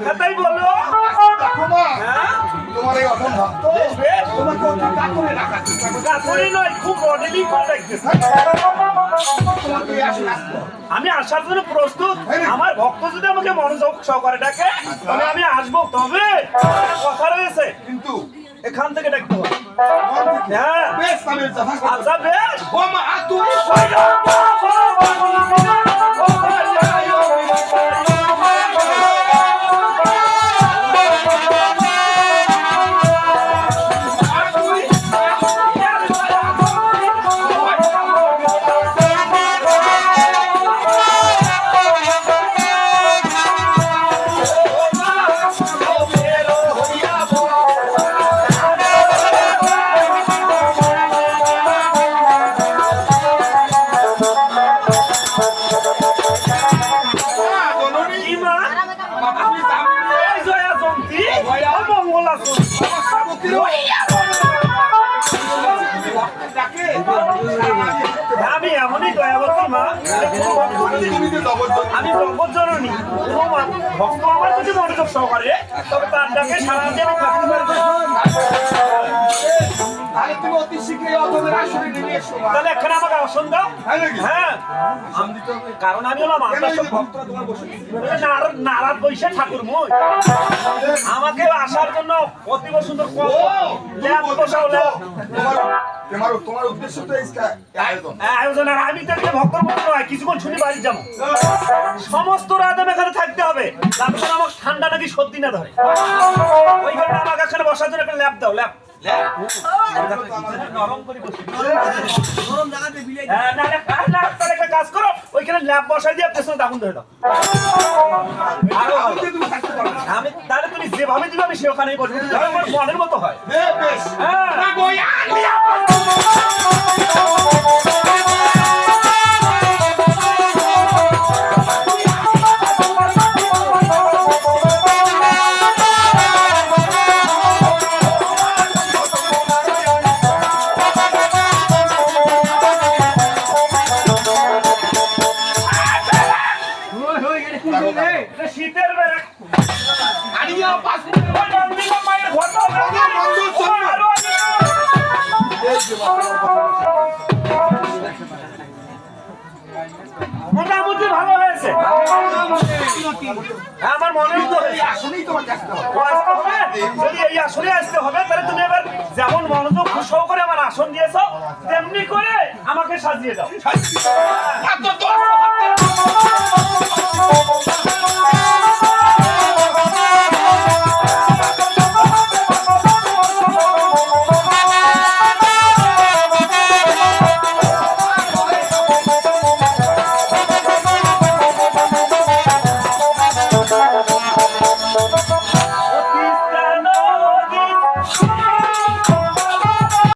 কথাই বলো তোমার এই তোমাকে কাকুরে রাখা কাকুরে নয় খুব মডেলিং আমি আসার জন্য প্রস্তুত আমার ভক্ত যদি আমাকে মনোযোগ সহকারে ডাকে তাহলে আমি আসব তবে কথা রয়েছে কিন্তু এখান থেকে ডাকতে হবে আচ্ছা বেশ আমি এমনই দয়াবতী মা। আমি মা- ভক্ত আমার যদি মনোযোগ সহকারে, তবে তার ডাকে সারা দিয়ে তাহলে তুমি অতি শীঘ্রই অধমের আসনে নেমে এসো। তাহলে এখানে আমাকে আসন দাও। হ্যাঁ হবে। কারণ আমি হলাম তোমার বসে বৈশে ঠাকুর মই আমাকে আসার জন্য অতীব সুন্দর বসাও ল্যাব তোমার উদ্দেশ্য তো আয়োজন। আর আমি তো একটা ভক্তর মতো নয় কিছুক্ষণ শুনে বাড়ি যাব। সমস্ত রাত আমি এখানে থাকতে হবে। তারপর আমার ঠান্ডা নাকি সর্দি না ধরে। ওই কারণে আমাকে এখানে বসার জন্য একটা ল্যাব দাও ল্যাব কাজ করো ওইখানে বসাই দিয়ে পেছনে ধরে দাও আমি তুমি যেভাবে দিবে আমি সেখানেই বসবো আমার মনের মতো হ্যাঁ। মোটামুটি ভালো হয়েছে। হ্যাঁ, আমার মনে যদি এই আসনে আসতে হবে তাহলে তুমি এবার যেমন মনোযোগ সহকারে আমার আসন দিয়েছ তেমনি করে আমাকে সাজিয়ে দাও।